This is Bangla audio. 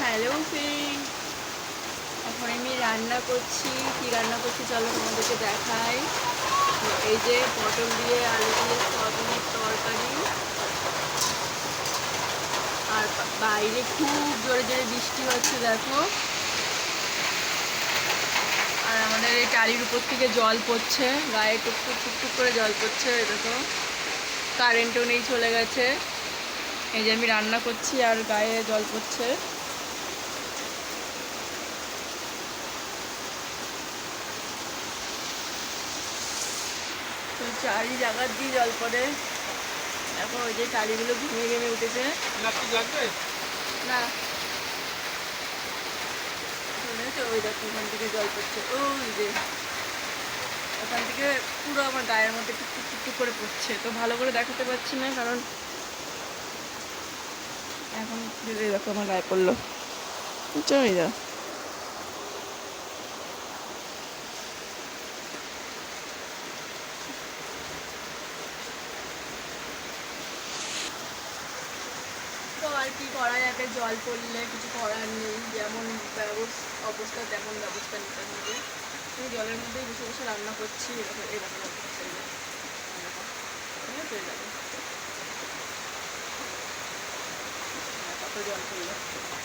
হ্যালো ফ্রেন্ড, এখন আমি রান্না করছি। কি রান্না করছি চলো তোমাদেরকে দেখাই। এই যে পটল দিয়ে আলু দিয়ে সয়াবিনের তরকারি। আর বাইরে খুব জোরে জোরে বৃষ্টি হচ্ছে, দেখো। আর আমাদের এই টালির উপর থেকে জল পড়ছে, গায়ে টুকটুক টুকটুক করে জল পড়ছে দেখো। কারেন্টও নেই, চলে গেছে। এই যে আমি রান্না করছি আর গায়ে জল পড়ছে। তো চারি জায়গা দিয়ে জল পড়ে। দেখো ওই যে টালিগুলো ঘেমে ঘেমে উঠেছে। না। শুনেছো ওই দেখো ওখান থেকে জল পড়ছে। ওই যে। ওখান থেকে পুরো আমার গায়ের মধ্যে টুকটুক টুকটুক করে পড়ছে। তো ভালো করে দেখাতে পারছি না কারণ এখন দেখো আমার গায়ে পড়ল। চলে যা কি করা যাবে জল পড়লে কিছু করার নেই যেমন অবস্থা তেমন ব্যবস্থা নিতে হবে আমি জলের মধ্যেই বসে বসে রান্না করছি এরকম এরকম অবস্থা এই যে। ঠিক আছে এই দেখো। হ্যাঁ, জল পড়ল